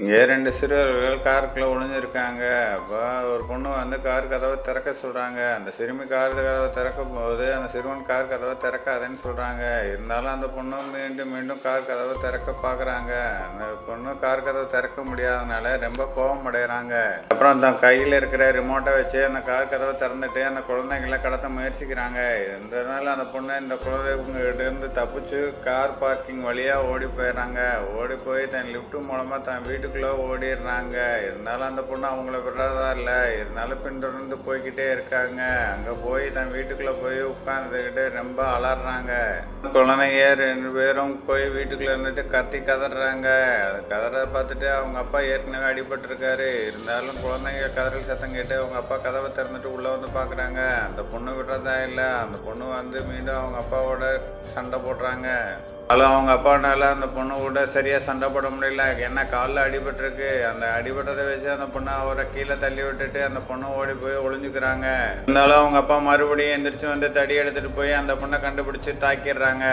இங்கே ரெண்டு சிறுவர்கள் காருக்குள்ளே ஒளிஞ்சிருக்காங்க. அப்போ ஒரு பொண்ணு வந்து கார் கதவை திறக்க சொல்கிறாங்க அந்த சிறுமி கார் கதவை திறக்கும் போது அந்த சிறுவன் கார் கதவை திறக்காதேன்னு சொல்கிறாங்க இருந்தாலும் அந்த பொண்ணு மீண்டும் மீண்டும் கார் கதவை திறக்க பார்க்குறாங்க. அந்த பொண்ணு கார் கதவை திறக்க முடியாதனால ரொம்ப கோபம் அடைகிறாங்க அப்புறம் அந்த கையில் இருக்கிற ரிமோட்டை வச்சு அந்த கார் கதவை திறந்துட்டு அந்த குழந்தைங்களை கடத்த முயற்சிக்கிறாங்க. இதனால அந்த பொண்ணு இந்த குழந்தைங்கிட்டேருந்து தப்பிச்சு கார் பார்க்கிங் வழியாக ஓடி போயிடுறாங்க. ஓடி போய் தன் லிஃப்ட் மூலமாக தன் வீட்டுக்குள்ளே ஓடிடுறாங்க. இருந்தாலும் அந்த பொண்ணு அவங்கள விடுறதா இல்லை. இருந்தாலும் பின்தொடர்ந்து போய்கிட்டே இருக்காங்க. அங்கே போய் தன் வீட்டுக்குள்ளே போய் உட்காந்துக்கிட்டு ரொம்ப அலறாங்க. குழந்தைங்க ரெண்டு பேரும் போய் வீட்டுக்குள்ளே இருந்துட்டு கத்தி கதறாங்க. அது கதறத பார்த்துட்டு அவங்க அப்பா ஏற்கனவே அடிபட்டிருக்காரு. இருந்தாலும் குழந்தைங்க கதறல் சத்தம் கேட்டு அவங்க அப்பா கதவை திறந்துட்டு உள்ளே வந்து பார்க்குறாங்க. அந்த பொண்ணு விடுறதா இல்லை. அந்த பொண்ணு வந்து மீண்டும் அவங்க அப்பாவோட சண்டை போடுறாங்க. அதில் அவங்க அப்பானால அந்த பொண்ணு கூட சரியாக சண்டை போட முடியல. என்ன காலில் அடிபட்டிருக்கு. அந்த அடிபட்டதை வச்சு அந்த பொண்ணை அவரை கீழே தள்ளி விட்டுட்டு அந்த பொண்ணு ஓடி போய் ஒளிஞ்சுக்கிறாங்க. இருந்தாலும் அவங்க அப்பா மறுபடியும் எந்திரிச்சு வந்து தடி எடுத்துட்டு போய் அந்த பொண்ணை கண்டுபிடிச்சு தாக்கிடுறாங்க.